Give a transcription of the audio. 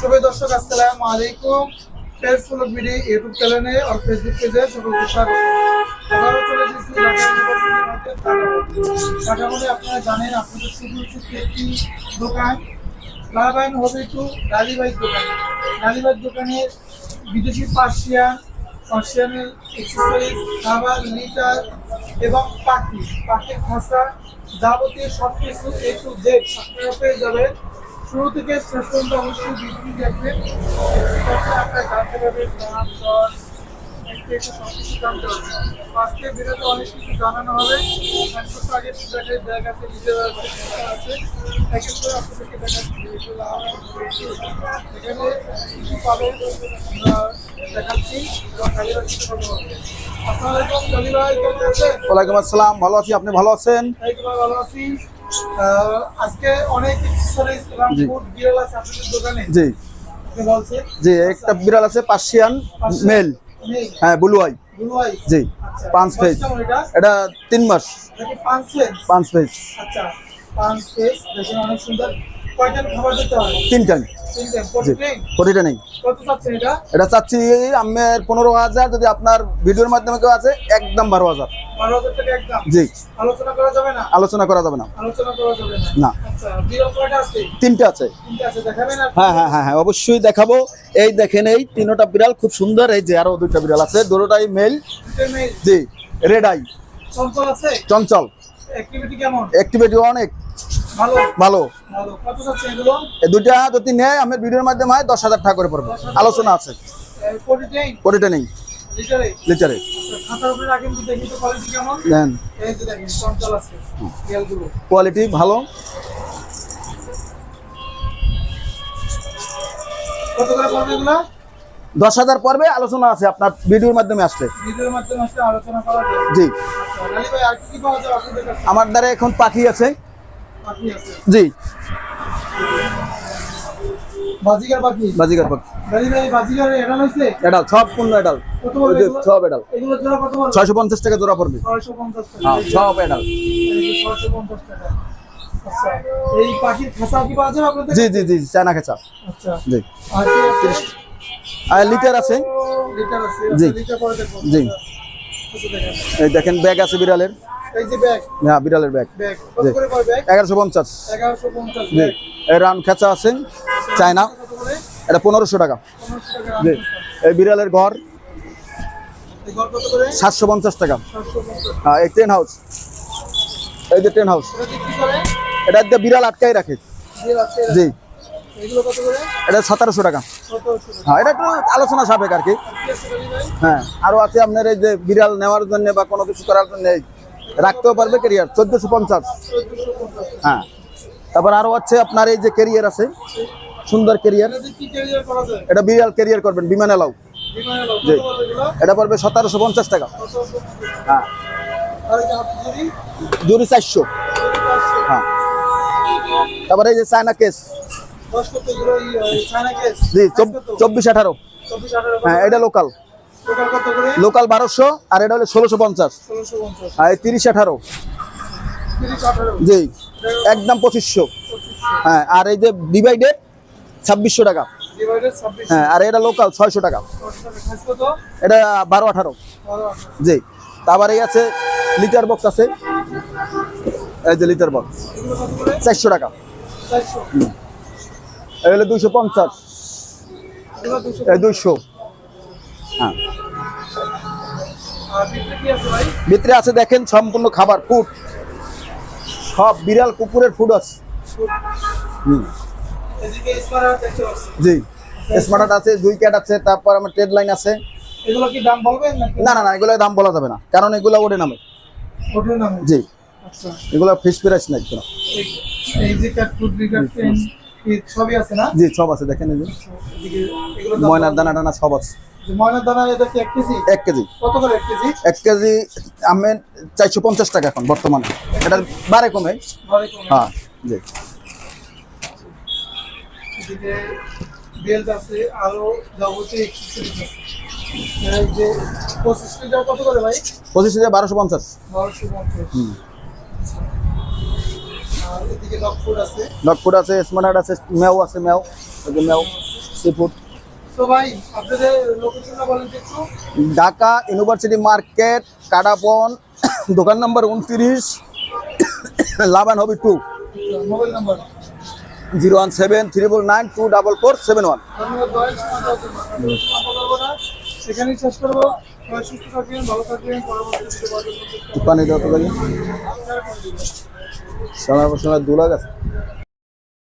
শুভ দর্শক, আসসালামু আলাইকুম। পেজ ফুল মিডিয়া ইউটিউব চ্যানেলে আর ফেসবুক পেজে সকলকে স্বাগত। আবারও চলে আপনারা জানেন, আপনাদের সুপরিচিত একটি দোকান। লালবাইন হবে টু লালিবাইক দোকান। লালিবাইক দোকানে বিদেশি পার্সিয়ান পার্সিয়ানের এক্সেসরিজ খাবার, লিটার এবং পাখি। পাখির খাঁচা যাবতীয় সব কিছু এ টু জেড আপনারা পেয়ে যাবেন। শুরু থেকে শেষ পর্যন্ত অবশ্যই ভিডিওটি দেখবেন। আপনারা জানতে পারবেন জানতে পারবেন। আজকে ভিডিওতে অনেক কিছু জানানো হবে। আগে ব্যাগ আছে নিজের আছে আছে। এক এক করে আপনাদেরকে দেখাচ্ছি এগুলো এখানে কিছু পাবেন দেখাচ্ছি ভাই কেমন আছেন? ওয়ালাইকুম আসসালাম ভালো আছি আপনি ভালো আছেন? ভালো আছি। আজকে অনেক জি। বিড়াল আছে আপনাদের দোকানে? জি। জি একটা বিড়াল আছে পার্সিয়ান মেল। হ্যাঁ ব্লু আই জি। আচ্ছা। পাঁচ পেজ এটা? এটা তিন মাস। পাঁচ পেজ পাঁচ পেজ আচ্ছা। পাঁচ পেজ অনেক সুন্দর। কয়টা খাবার দিতে হয়? তিন টান তিনটে জি। প্রতিদিন প্রতিটা নেই। এটা? চাচ্ছি আমের পনেরো হাজার যদি আপনার ভিডিওর মাধ্যমে কেউ আছে একদম বারো হাজার। জি। আলোচনা করা যাবে না? না। আচ্ছা তিনটে আছে। হ্যাঁ হ্যাঁ হ্যাঁ হ্যাঁ অবশ্যই দেখাবো। এই দেখেন এই তিনোটা বিড়াল খুব সুন্দর। এই যে আরও দুইটা বিড়াল আছে দুটোটাই মেল জি রেড আই চঞ্চল আছে? চঞ্চল। অ্যাক্টিভিটি কেমন? অ্যাক্টিভিটি অনেক। ভালো। দুইটা যদি নেয় আমার ভিডিওর মাধ্যমে হয় দশ হাজার টাকা করে পড়বে। আলোচনা আছে। কোটিটা নেই লিটারে? কোয়ালিটি কোয়ালিটি ভালো। দশ হাজার পর্বে আলোচনা আছে আপনার ভিডিওর মাধ্যমে আসলে। জি। আচ্ছা আমার দ্বারা এখন পাখি আছে। জি। পাখি। বাজিকার পাখি। এডাল এডাল সব পূর্ণ এডাল? সব এডাল এগুলো জোড়া কত টাকা জোড়া পড়বে। ছয়শো পঞ্চাশ টাকা। হ্যাঁ সব এডাল টাকা। আচ্ছা এই পাখির খাঁচা কি পাওয়া যাবে আপনাদের জি জি জি চায়না খেচা আচ্ছা। জি। আর লিটার আছে? লিটার আছে। জি। আচ্ছা, লিটার পরে দেখব। জি। এই দেখেন ব্যাগ আছে বিড়ালের। এই যে ব্যাগ। হ্যাঁ বিড়ালের ব্যাগ। কত। করে ব্যাগ? পঞ্চাশ। জি। এই রান খেচা আছে চায়না। এটা পনেরোশো টাকা। জি। এই বিড়ালের ঘর এই ঘর কত করে? সাতশো পঞ্চাশ টাকা। হ্যাঁ এই টেন হাউস। এই যে টেন হাউস। এটা দিয়ে বিড়াল আটকাই রাখে। জি। এটা সতেরোশো টাকা। হ্যাঁ এটা একটু আলোচনা সাপেক আর কি। হ্যাঁ আরও আছে আপনার এই যে বিড়াল নেওয়ার জন্য বা কোনো কিছু করার জন্য। রাখতেও পারবে কেরিয়ার চোদ্দশো পঞ্চাশ। হ্যাঁ। তারপর আরও আছে আপনার এই যে কেরিয়ার আছে সুন্দর কেরিয়ার এটা দিয়ে ক্যারিয়ার এটা বিড়াল কেরিয়ার করবেন বিমান এলাও। জি। এটা পড়বে সতেরোশো পঞ্চাশ টাকা। হ্যাঁ। জুড়ি চারশো। হ্যাঁ। তারপরে এই যে চায়না কেস। জি চব- চব্বিশ আঠারো। হ্যাঁ এটা লোকাল লোকাল বারোশো আর এটা হলো ষোলোশো পঞ্চাশ। আর তিরিশ আঠারো। জি একদম পঁচিশশো। হ্যাঁ আর এই যে ডিভাইডেড ছাব্বিশশো টাকা। হ্যাঁ আর এটা লোকাল ছয়শো টাকা। এটা বারো আঠারো। জি তারপর এই আছে লিটার বক্স আছে। এই যে লিটার বক্স এগুলো চারশো টাকা। হলো দুইশো পঞ্চাশ। এগুলো দুশো দুইশো। হ্যাঁ। ভিতরে আছে দেখেন সম্পূর্ণ খাবার ফুড সব বিড়াল কুকুরের ফুড আছে। জি স্মার্ট আছে দুই ক্যাট আছে তারপর আমার ট্রেড লাইন আছে। এগুলো কি দাম বলবেন না না না এগুলো দাম বলা যাবে না কারণ এগুলো ওঠে নামে। ওঠে জি। আচ্ছা। এগুলো ফিস প্রাইস না একদম। এই- এই যে ক্যাট ফুড রিকার্ড সবই আছে না? জি সব আছে দেখেন এই যে। এদিকে এগুলো দাম ময়নার দানা টানা সব আছে। এক কেজি? এক কেজি। কত করে এক কেজি? এক কেজি আমি চারশো পঞ্চাশ টাকা এখন বর্তমানে। এটা বারে কমে। হ্যাঁ জি। বেল্ট আছে আরও যাবতীয় এক্সেসরিজ আছে। এই যে পঁচিশ লিটার কত করে ভাই? হুম। আর এদিকে আছে। স্মার্ট আছে ম্যাও আছে ম্যাও ওই যে ঢাকা ইউনিভার্সিটি মার্কেট কাডাপন দোকান নম্বর উনত্রিশ লাভান হবি two. Mobile number. Zero one seven triple nine two double four seven one. সেখানেই শেষ করব। সুস্থ থাকবেন ভালো থাকবেন পরবর্তী পানি দেওয়া তো লাগে আছে।